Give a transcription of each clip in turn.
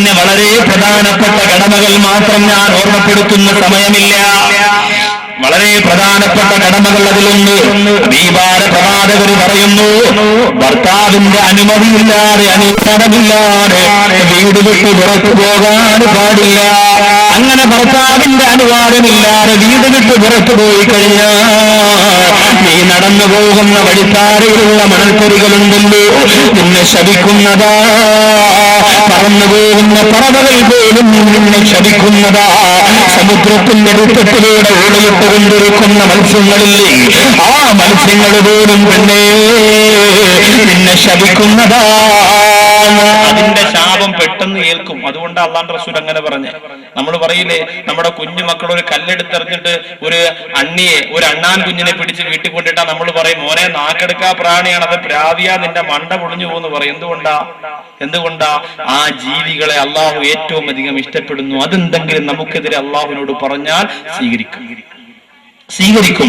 പിന്നെ വളരെ പ്രധാനപ്പെട്ട കടമകൾ മാത്രം ഞാൻ ഓർമ്മപ്പെടുത്തുന്ന സമയമില്ല. വളരെ പ്രധാനപ്പെട്ട കടമകൾ അതിലൊന്ന് ദീപാര പ്രവാചകർ പറയുന്നു ഭർത്താവിന്റെ അനുമതിയില്ലാതെ അനുവാദമില്ലാതെ വീട് വിട്ട് പുറത്തു പോകാൻ പാടില്ല. അങ്ങനെ ഭർത്താവിന്റെ അനുവാദമില്ലാതെ വീട് വിട്ട് പുറത്തു പോയി കഴിഞ്ഞാൽ നടന്നു പോകുന്ന വഴിത്താരയിലുള്ള മണൽപ്പൊരികളുണ്ടല്ലോ നിന്നെ ശപിക്കുന്നതാ. പറന്നു പോകുന്ന പറവകൾ പോലും നിന്നെ ശപിക്കുന്നതാ. സമുദ്രത്തിന്റെ വൃത്തത്തിലൂടെ ഓടിയിട്ട് കൊണ്ടിരിക്കുന്ന മത്സ്യങ്ങളില്ലേ ആ മത്സ്യങ്ങൾ പോലും തന്നെ നിന്നെ ശപിക്കുന്നതാ. ശാപം പെട്ടെന്ന് ഏൽക്കും. അതുകൊണ്ട് അള്ളാൻ റസൂൽ അങ്ങനെ പറഞ്ഞ്. നമ്മൾ പറയില്ലേ നമ്മുടെ കുഞ്ഞു മക്കൾ ഒരു കല്ലെടുത്തെറിഞ്ഞിട്ട് ഒരു അണ്ണിയെ ഒരു അണ്ണാൻ കുഞ്ഞിനെ പിടിച്ച് വീട്ടിൽ കൊണ്ടിട്ടാ നമ്മൾ പറയും മോനെ നാക്കെടുക്കാ പ്രാണിയാണ് അത് പ്രാവിയാ നിന്റെ മണ്ട പൊളിഞ്ഞു പോകുന്നു പറയും. എന്തുകൊണ്ടാ? എന്തുകൊണ്ടാ? ആ ജീവികളെ അള്ളാഹു ഏറ്റവും അധികം ഇഷ്ടപ്പെടുന്നു. അതെന്തെങ്കിലും നമുക്കെതിരെ അള്ളാഹുവിനോട് പറഞ്ഞാൽ സ്വീകരിക്കും. സ്വീകരിക്കും.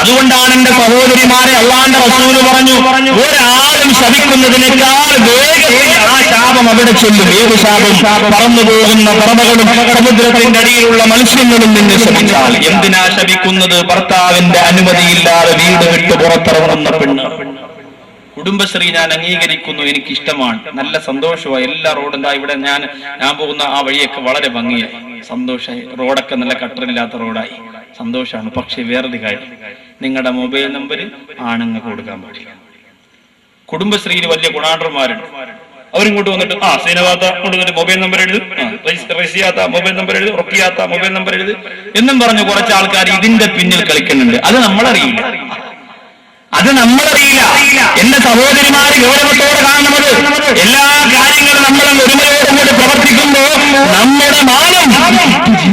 അതുകൊണ്ടാണ് എന്റെ സഹോദരിമാരെ അള്ളാന്റെ റസൂൽ പറഞ്ഞു ഒരാളും ശപിക്കുന്നതിനേക്കാൾ വേഗത്തിൽ ആ ശാപം അവിടെ ചൊല്ലും. ഏത് ശാപം? പറന്നു പോകുന്ന പറമകളും സമുദ്രത്തിന്റെ അടിയിലുള്ള മത്സ്യങ്ങളും നിന്ന് ശപിച്ചാൽ. എന്തിനാ ശപിക്കുന്നത്? ഭർത്താവിന്റെ അനുമതിയില്ലാതെ വീട് വിട്ട് പുറത്തിറങ്ങുന്ന പെണ്ണ്. കുടുംബശ്രീ ഞാൻ അംഗീകരിക്കുന്നു എനിക്ക് ഇഷ്ടമാണ് നല്ല സന്തോഷമായി. എല്ലാ റോഡും ഇവിടെ ഞാൻ ഞാൻ പോകുന്ന ആ വഴിയൊക്കെ വളരെ ഭംഗിയായി. സന്തോഷമായി. റോഡൊക്കെ നല്ല കട്ടറില്ലാത്ത റോഡായി. സന്തോഷമാണ്. പക്ഷെ വേറൊരു കാര്യം. നിങ്ങളുടെ മൊബൈൽ നമ്പർ ആണുങ്ങൾക്ക് കൊടുക്കാൻ പറ്റില്ല കുടുംബശ്രീയിൽ വലിയ ഗുണാണ്ടർമാരുണ്ട് അവരിങ്ങോട്ട് വന്നിട്ട് ആ സീനവാത്ത കൊണ്ട് വന്നിട്ട് മൊബൈൽ നമ്പർ എഴുതും. റസിയാത്ത മൊബൈൽ നമ്പർ എഴുതും റൊക്കിയാത്ത മൊബൈൽ നമ്പർ എഴുതും. എന്നും പറഞ്ഞ് കുറച്ച് ആൾക്കാർ ഇതിന്റെ പിന്നിൽ കളിക്കുന്നുണ്ട്. അത് നമ്മളറിയില്ല. അത് നമ്മളറിയില്ല. എന്റെ സഹോദരിമാര് ഗൗരവത്തോടെ കാണുന്നത് എല്ലാ കാര്യങ്ങളും നമ്മൾ ഒരുമയോടുകൂടി പ്രവർത്തിക്കുമ്പോൾ നമ്മുടെ മാനം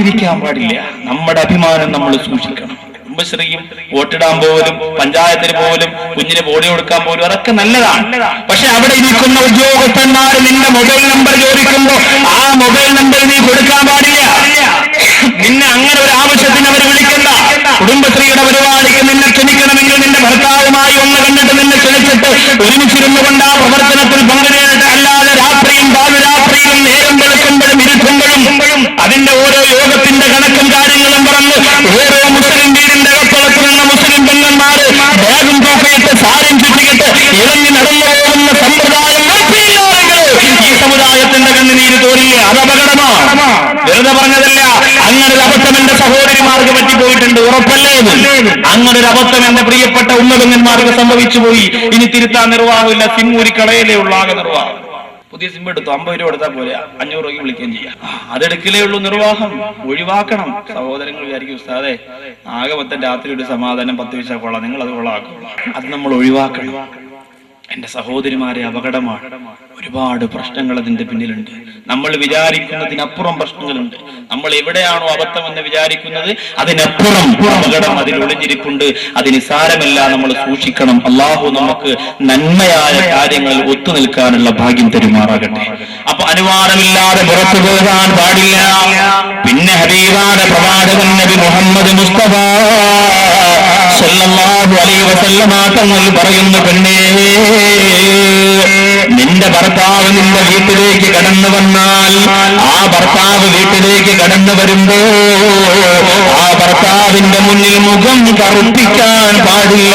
ജീവിക്കാൻ പാടില്ല. നമ്മുടെ അഭിമാനം നമ്മൾ സൂക്ഷിക്കണം. കുടുംബശ്രീയും വോട്ടിടാൻ പോലും പഞ്ചായത്തിന് പോലും കുഞ്ഞിന് ബോഡി കൊടുക്കാൻ പോലും അതൊക്കെ നല്ലതാണ്. പക്ഷെ അവിടെ ഇരിക്കുന്ന ഉദ്യോഗസ്ഥന്മാർ നിന്റെ മൊബൈൽ നമ്പർ ചോദിക്കുമ്പോ ആ മൊബൈൽ നമ്പർ നീ കൊടുക്കാൻ പാടില്ല. നിന്നെ അങ്ങനെ ഒരു ആവശ്യത്തിന് അവർ വിളിക്കണ്ട. കുടുംബശ്രീയുടെ പോകുന്ന സമ്പ്രദായം ഈ സമുദായത്തിന്റെ കണ്ണുനീര് തോന്നില്ല? അത് അപകടമാണ് വെറുതെ പറഞ്ഞതല്ല അങ്ങനെ ഒരു അബദ്ധം എന്റെ സഹോദരിമാർക്ക് പറ്റിപ്പോയിട്ടുണ്ട്. ഉറപ്പല്ലേ? അങ്ങനെ ഒരു അബദ്ധം എന്റെ പ്രിയപ്പെട്ട ഉന്നതങ്ങന്മാർക്ക് സംഭവിച്ചു പോയി. ഇനി തിരുത്താൻ നിർവാഹമില്ല. സിമ്മൂരി കടയിലേ ഉള്ള ആകെ നിർവാഹം. പുതിയ സിം എടുത്തു. അമ്പത് രൂപ എടുത്താൽ പോലെ അഞ്ഞൂറ് രൂപയ്ക്ക് വിളിക്കുകയും ചെയ്യാം. അതെടുക്കലേ ഉള്ളൂ നിർവാഹം. ഒഴിവാക്കണം. സഹോദരങ്ങൾ വിചാരിക്കും ഉസ്താദെ ആകെ മൊത്തം രാത്രി ഒരു സമാധാനം പത്ത് വെച്ചാൽ കൊള്ളാം. നിങ്ങൾ അത് കൊള്ളാക്കും. അത് നമ്മൾ ഒഴിവാക്കണം. എന്റെ സഹോദരിമാരെ അപകടമാണ്. ഒരുപാട് പ്രശ്നങ്ങൾ അതിന്റെ പിന്നിലുണ്ട്. നമ്മൾ വിചാരിക്കുന്നതിനപ്പുറം പ്രശ്നങ്ങളുണ്ട്. നമ്മൾ എവിടെയാണോ അബദ്ധം എന്ന് വിചാരിക്കുന്നത് അതിനപ്പുറം അപകടം അതിൽ ഒളിഞ്ഞിരിപ്പുണ്ട്. അതിന് സാരമല്ല നമ്മൾ സൂക്ഷിക്കണം. അള്ളാഹു നമുക്ക് നന്മയായ കാര്യങ്ങൾ ഒത്തുനിൽക്കാനുള്ള ഭാഗ്യം തരുമാറാകട്ടെ. അപ്പൊ അനുവാദമില്ലാതെ പുറത്തു പോകാൻ പാടില്ല. പിന്നെ ഹരീവാന പ്രവാചകൻ നബി മുഹമ്മദ് മുസ്തഫ തങ്ങൾ പറയുന്നു പെണ്ണേ നിന്റെ ഭർത്താവ് നിന്റെ വീട്ടിലേക്ക് കടന്നു വന്നാൽ ആ ഭർത്താവ് വീട്ടിലേക്ക് കടന്നു വരുമ്പോ ആ ഭർത്താവിന്റെ മുന്നിൽ മുഖം കറുപ്പിക്കാൻ പാടില്ല.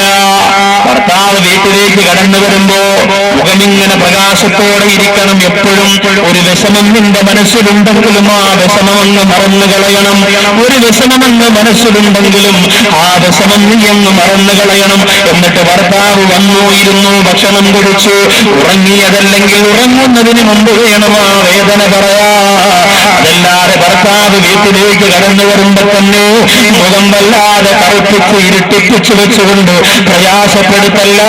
ഭർത്താവ് വീട്ടിലേക്ക് കടന്നു വരുമ്പോ മുഖമിങ്ങനെ പ്രകാശത്തോടെ ഇരിക്കണം. എപ്പോഴും ഒരു വിഷമം നിന്റെ മനസ്സിലുണ്ടെങ്കിലും ആ വിഷമമെന്ന് മറന്നു കളയണം. ഒരു വിഷമമെന്ന് മനസ്സിലുണ്ടെങ്കിലും ആ വിഷമം നീ അങ്ങ് മറന്നു കളയണം. എന്നിട്ട് ഭർത്താവ് വന്നു ഇരുന്നു ഭക്ഷണം കുടിച്ചു. ഉറങ്ങിയതല്ലെങ്കിൽ ഉറങ്ങുന്നതിന് മുമ്പ് വേണം ആ വേദന പറയാ അതല്ലാതെ ഭർത്താവ് വീട്ടിലേക്ക് കടന്നു വരുമ്പോ തന്നെ മുഖം വല്ലാതെ കറുപ്പിച്ച് ഇരുട്ടിപ്പിച്ചു വെച്ചുകൊണ്ട് പ്രയാസപ്പെടുത്തല്ല.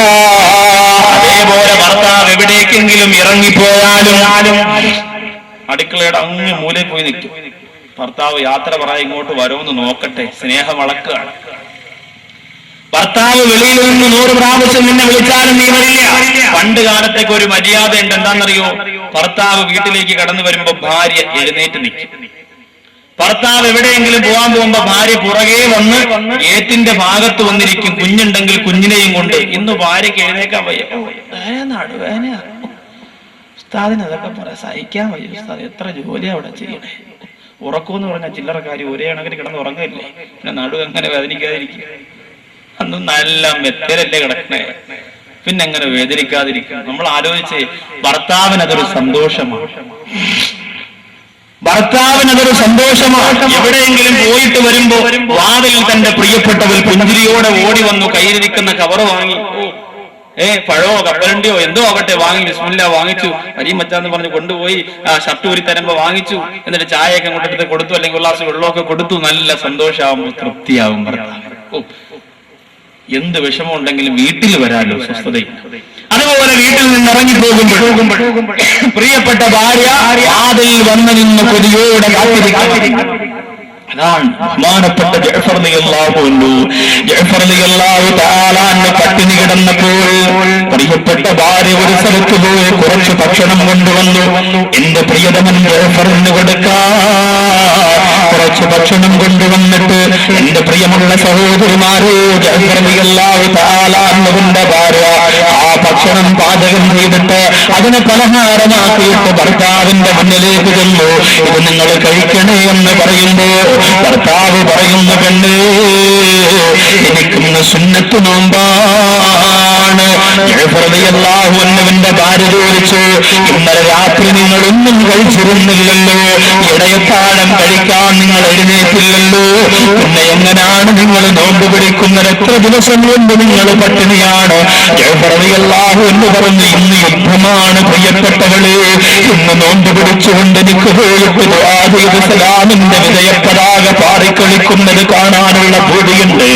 അതേപോലെ ഭർത്താവ് എവിടേക്കെങ്കിലും ഇറങ്ങിപ്പോയാലും അടുക്കളയുടെ അങ്ങ് മൂലയിൽ പോയി നിൽക്കും. ഭർത്താവ് യാത്ര പറയാൻ ഇങ്ങോട്ട് വരുമെന്ന് നോക്കട്ടെ. സ്നേഹം വളക്കുകയാണ് ഭർത്താവ് വെളിയിൽ നിന്ന് നൂറ് പ്രാവശ്യം നിന്നെ വിളിച്ചാലും നീ വരില്ല. പണ്ട് കാലത്തേക്ക് ഒരു മര്യാദ ഉണ്ട് എന്താണെന്നറിയോ? ഭർത്താവ് വീട്ടിലേക്ക് കടന്നു വരുമ്പോ ഭാര്യ എഴുന്നേറ്റ് നിൽക്കും. ഭർത്താവ് എവിടെയെങ്കിലും പോകാൻ പോകുമ്പോ ഭാര്യ പുറകെ വന്ന് ഏറ്റിന്റെ ഭാഗത്ത് വന്നിരിക്കും. കുഞ്ഞുണ്ടെങ്കിൽ കുഞ്ഞിനെയും കൊണ്ട്. ഇന്ന് ഭാര്യയ്ക്ക് എഴുന്നേക്കാൻ വയ്യ. വേനാട് വേന. ഉസ്താദിന് അതൊക്കെ പറയാം. സഹിക്കാൻ വയ്യ ഉസ്താദ്. എത്ര ജോലി അവിടെ ചെയ്യണേ. ഉറക്കമെന്ന് പറഞ്ഞാൽ ചില്ലറ കാര്യം. ഒരേ കണക്കിന് കിടന്ന് ഉറങ്ങില്ലേ. പിന്നെ നടു അങ്ങനെ വേദനിക്കാതിരിക്കും. അന്ന് നല്ല മെത്തരല്ലേ കിടക്കണേ. പിന്നെ അങ്ങനെ വേദനിക്കാതിരിക്കും. നമ്മൾ ആലോചിച്ച് ഭർത്താവിന് അതൊരു സന്തോഷമാണ്. ഭർത്താവിന് അതൊരു സന്തോഷമാണ് എവിടെയെങ്കിലും പോയിട്ട് വരുമ്പോ വാതിൽ തന്റെ പ്രിയപ്പെട്ടവൾ പുഞ്ചിരിയോടെ ഓടി വന്നു കയ്യിലിരിക്കുന്ന കവർ വാങ്ങി. ഏ പഴോ കപ്പലണ്ടിയോ എന്തോ ആവട്ടെ വാങ്ങി. ബിസ്മില്ല വാങ്ങിച്ചു. അരിയും മച്ചാന്ന് പറഞ്ഞ് കൊണ്ടുപോയി. ആ ഷർട്ട് ഊരി തരുമ്പോ വാങ്ങിച്ചു. എന്നിട്ട് ചായയൊക്കെ കൊണ്ടെടുത്ത് കൊടുത്തു. അല്ലെങ്കിൽ ഗ്ലാസ് വെള്ളമൊക്കെ കൊടുത്തു. നല്ല സന്തോഷാവും തൃപ്തിയാവും ഭർത്താവ്. എന്ത് വിഷമം ഉണ്ടെങ്കിലും വീട്ടിൽ വരാലോ സ്വസ്ഥതയിൽ അതുപോലെ വീട്ടിൽ നിന്ന് ഇറങ്ങി പോകുമ്പോൾ പ്രിയപ്പെട്ട ഭാര്യ ആദിൽ വന്ന് നിന്ന് കൊതിയോടെ അതാണ് പട്ടിണി കിടന്നപ്പോൾ പ്രിയപ്പെട്ട ഭാര്യ ഒരു സ്ഥലത്ത് പോയി കുറച്ച് ഭക്ഷണം കൊണ്ടുവന്നു. എന്റെ പ്രിയതമൻ ജഫറിന് കൊടുക്കാൻ കുറച്ച് ഭക്ഷണം കൊണ്ടുവന്നിട്ട് എന്റെ പ്രിയമുള്ള സഹോദരിമാരോ തആല അന്നുവിന്റെ ഭാര്യ ഭക്ഷണം പാചകം ചെയ്തിട്ട് അതിനെ പലഹാരമാക്കിയിട്ട് ഭർത്താവിന്റെ മുന്നിലേക്ക് ചെല്ലു ഇത് നിങ്ങൾ കഴിക്കണേ എന്ന് പറയുമ്പോ ഭർത്താവ് പറയുന്ന പെണ്ണ് എനിക്കിന്ന് സുന്നത്ത് നോമ്പാണ്. അള്ളാഹുവിന്റെ ഭാര്യ ചോദിച്ചു ഇന്നലെ രാത്രി നിങ്ങൾ ഒന്നും കഴിച്ചിരുന്നില്ലല്ലോ. ഇടയത്താഴം കഴിക്കാൻ നിങ്ങൾ എഴുന്നേറ്റില്ലല്ലോ. പിന്നെ എങ്ങനെയാണ് നിങ്ങൾ നോമ്പ് പിടിക്കുന്നത്? എത്ര ദിവസം കൊണ്ട് നിങ്ങൾ പട്ടിണിയാണ്? അള്ളാഹു എന്ന് പറഞ്ഞ് ഇന്ന് യുദ്ധമാണ് പ്രിയപ്പെട്ടവളെ. ഇന്ന് നോമ്പ് പിടിച്ചുകൊണ്ട് എനിക്ക് പോയിട്ട് സലാമിന്റെ വിജയപ്പതാക പാറിക്കളിക്കുന്നത് കാണാനുള്ള പൂതിയുണ്ട്.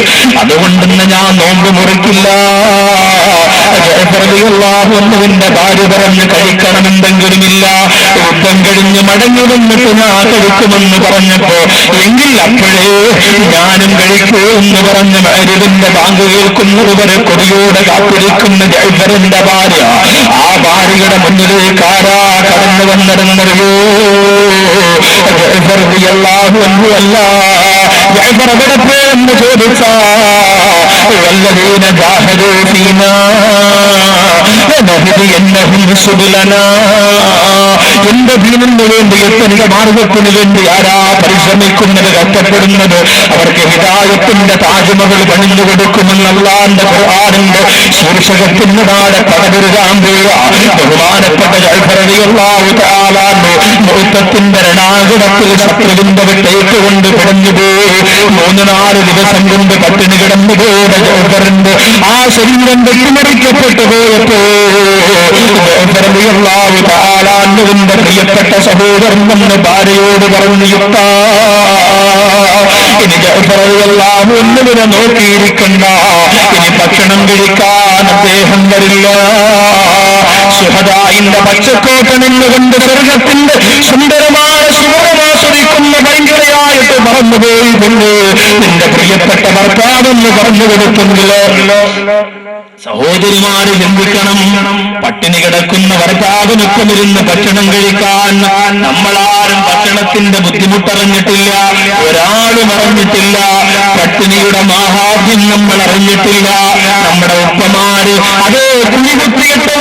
അതുകൊണ്ടെന്ന് ഞാൻ നോമ്പ് മുറിക്കില്ല. അള്ളാഹുവിന്റെ ഭാര്യ പറഞ്ഞ് കഴിക്കണമെന്തെങ്കിലുമില്ല യുദ്ധം കഴിഞ്ഞ് മടങ്ങി വന്നിട്ട് ഞാൻ കഴിക്കുമെന്ന് പറഞ്ഞപ്പോ എങ്കിൽ അപ്പോഴേ ഞാനും കഴിക്കൂ എന്ന് പറഞ്ഞ് മരുവിന്റെ ബാങ്ക് കേൾക്കുന്നത് വരെ കൊടിയോടെ കാത്തിരിക്കുന്ന ജൈഫറിന്റെ ഭാര്യ. ആ ഭാര്യയുടെ മുന്നിലേക്ക് ആരാ കടന്നു വന്നിരുന്നറിയോ? ജൈബർ അൻഹു അല്ല. എവിടെ പോയെന്ന് ചോദിച്ചാ വല്ലതീന ജാഹദൂ ഫീനാ എന്റെ ദീനിന് വേണ്ടി എത്തനിക മാർഗത്തിന് വേണ്ടി ആരാ പരിശ്രമിക്കുന്നത് കഷ്ടപ്പെടുന്നത് അവർക്ക് ഹിതായത്തിന്റെ താജ്മകൾ പണിഞ്ഞു കൊടുക്കുമെന്ന് അള്ളാന്റെ ഖുർആാനിന്റെ ശീർഷകത്തിന് താഴെ പടപെരുകാൻ പോവുക ബഹുമാനപ്പെട്ട ജൽഫറിയാവു താലാന്നു മൗത്തത്തിന്റെ രണാകുടത്തിൽ ശത്രുവിന്റെ കൊണ്ട് കിടന്നു പോയി മൂന്ന് നാല് ദിവസം കൊണ്ട് പട്ടിണി കിടന്നു പോയ ആ ശരീരം വെട്ടിമറിക്കപ്പെട്ടു പോയപ്പോ പ്രിയപ്പെട്ട സഹോദരൻ വന്ന് ഭാര്യയോട് പറഞ്ഞു യുക്ത ഇനി നോക്കിയിരിക്കണ്ട. ഇനി ഭക്ഷണം കഴിക്കാൻ അദ്ദേഹം വരില്ല. സുഹദായിന്റെ പച്ചക്കോട്ട നിന്നുകൊണ്ട് സ്വർഗത്തിന്റെ സുന്ദരമായ സുഖമാസ്വദിക്കുന്ന ഭയങ്കരയായിട്ട് മറന്നു പോയിട്ടുണ്ട് നിന്റെ പ്രിയപ്പെട്ട ഭർത്താവെന്ന് പറഞ്ഞു കൊടുക്കുന്നില്ലോ. സഹോദരിമാര് ചിന്തിക്കണം പട്ടിണി കിടക്കുന്ന ഭർത്താവിനൊപ്പം ഇരുന്ന് ഭക്ഷണം കഴിക്കാൻ. നമ്മളാരും ഭക്ഷണത്തിന്റെ ബുദ്ധിമുട്ടറിഞ്ഞിട്ടില്ല. ഒരാളും അറിഞ്ഞിട്ടില്ല. പട്ടിണിയുടെ മാഹാദ്യം നമ്മൾ അറിഞ്ഞിട്ടില്ല. നമ്മുടെ ഉപ്പമാര് അതേ കുഞ്ഞികുത്തിയിട്ട് വാഴയില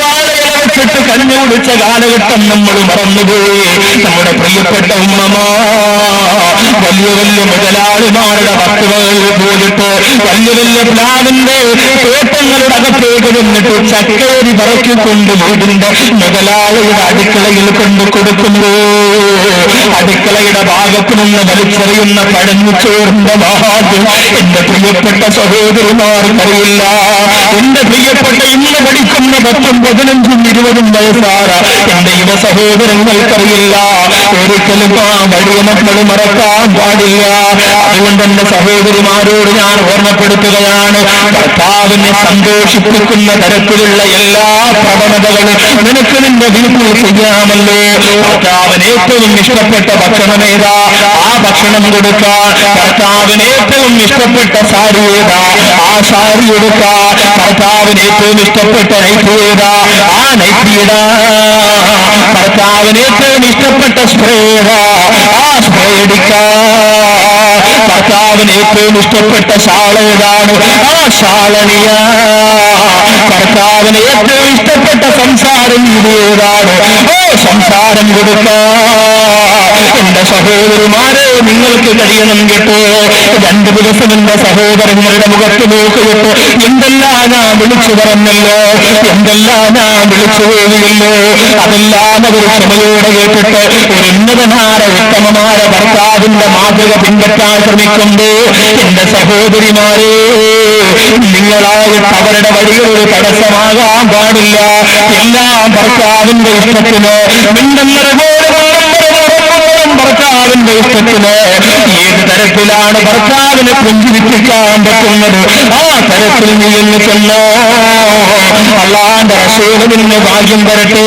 വെച്ചിട്ട് കഞ്ഞു കുടിച്ച കാലഘട്ടം നമ്മൾ മറന്നുപോയി. നമ്മുടെ പ്രിയപ്പെട്ട ഉമ്മമാ വലിയ വലിയ മുതലാളിമാരുടെ പത്തുകളിൽ പോയിട്ട് വലിയ വലിയ പ്ലാവിന്റെ തോട്ടങ്ങളുടെ അകത്തേക്ക് നിന്നിട്ട് ചക്കേരി പറക്കിക്കൊണ്ട് വീടിന്റെ മുതലാളിയുടെ അടുക്കളയിൽ കൊണ്ട് കൊടുക്കുമ്പോ അടുക്കളയുടെ ഭാഗത്ത് നിന്ന് വലിച്ചെറിയുന്ന പഴഞ്ഞു ചോറിന്റെ ഭാഗ്യം എന്റെ പ്രിയപ്പെട്ട സഹോദരന്മാർക്കറിയില്ല എന്റെ പ്രിയപ്പെട്ട ഇന്ന് പഠിക്കുന്ന പത്തും പതിനഞ്ചും ഇരുപതും വയസ്സാറ എന്റെ യുവ സഹോദരങ്ങൾക്കറിയില്ല. ഒരിക്കലും ആ വഴിയെ മറക്കാൻ പാടില്ല. അതുകൊണ്ട് എന്റെ സഹോദരിമാരോട് ഞാൻ ഓർമ്മപ്പെടുത്തുകയാണ്. ഭർത്താവിനെ സന്തോഷിപ്പിക്കുന്ന തരത്തിലുള്ള എല്ലാ പ്രവണതകളും നിനക്ക് നിന്റെ വീട്ടിൽ ചെയ്യാമല്ലോ. ഭർത്താവിന് ഏറ്റവും ഇഷ്ടപ്പെട്ട ഭക്ഷണം ഏതാ? ആ ഭക്ഷണം കൊടുക്കാൻ കർത്താവിന് ഏറ്റവും ഇഷ്ടപ്പെട്ട സാരി ഏതാ? ആ സാരി എടുക്കാൻ കർത്താവിന് ഏറ്റവും ഇഷ്ടപ്പെട്ട നൈറ്റി ഏതാ? ആ നൈറ്റി ഇടാ. ഭർത്താവിന് ഏറ്റവും ഇഷ്ടപ്പെട്ട സ്പ്രേ ആ സ്പ്രേ എടുക്കാൻ ഭർത്താവിന് ഏറ്റവും ഇഷ്ടപ്പെട്ട ശാള ഏതാണ്? ആ ശാളണിയ കർത്താവിന് ഏറ്റവും ഇഷ്ടപ്പെട്ട സംസാരം ഇത് ഏതാണ്? ഓ സംസാരം കൊടുക്കാ. എന്റെ സഹോദരിമാരെ നിങ്ങൾക്ക് കഴിയണം കേട്ടോ. രണ്ടു ദിവസം എന്റെ സഹോദരങ്ങളുടെ മുഖത്ത് നോക്കിയിട്ട് എന്തെല്ലാം ഞാൻ വിളിച്ചു പറഞ്ഞല്ലോ? എന്തെല്ലാം ഞാൻ വിളിച്ചു പോവുകയല്ലോ അതെല്ലാം അവർ ക്ഷമയോടെ കേട്ടിട്ട് ഒരു ഉന്നതനായ ഉത്തമമായ ഭർത്താവിന്റെ മാതൃക പിൻപറ്റാൻ ശ്രമിക്കുമ്പോ എന്റെ സഹോദരിമാരെ നിങ്ങളായിട്ട് അവരുടെ വഴികളിൽ തടസ്സമാകാൻ പാടില്ല. എല്ലാം ഭർത്താവിന്റെ ഇഷ്ടത്തിന്. മിണ്ടുന്നറ പോലെ വളർന്നവരും ഇഷ്ടത്തിന് ഏത് തരത്തിലാണ് ഭർത്താവിനെ പുഞ്ചിരിപ്പിക്കാൻ പറ്റുന്നത്. ആ തരത്തിൽ നീ എന്ന് ചെല്ലോ അള്ളാന്റെ റസൂലിന് ഭാഗ്യം തരട്ടെ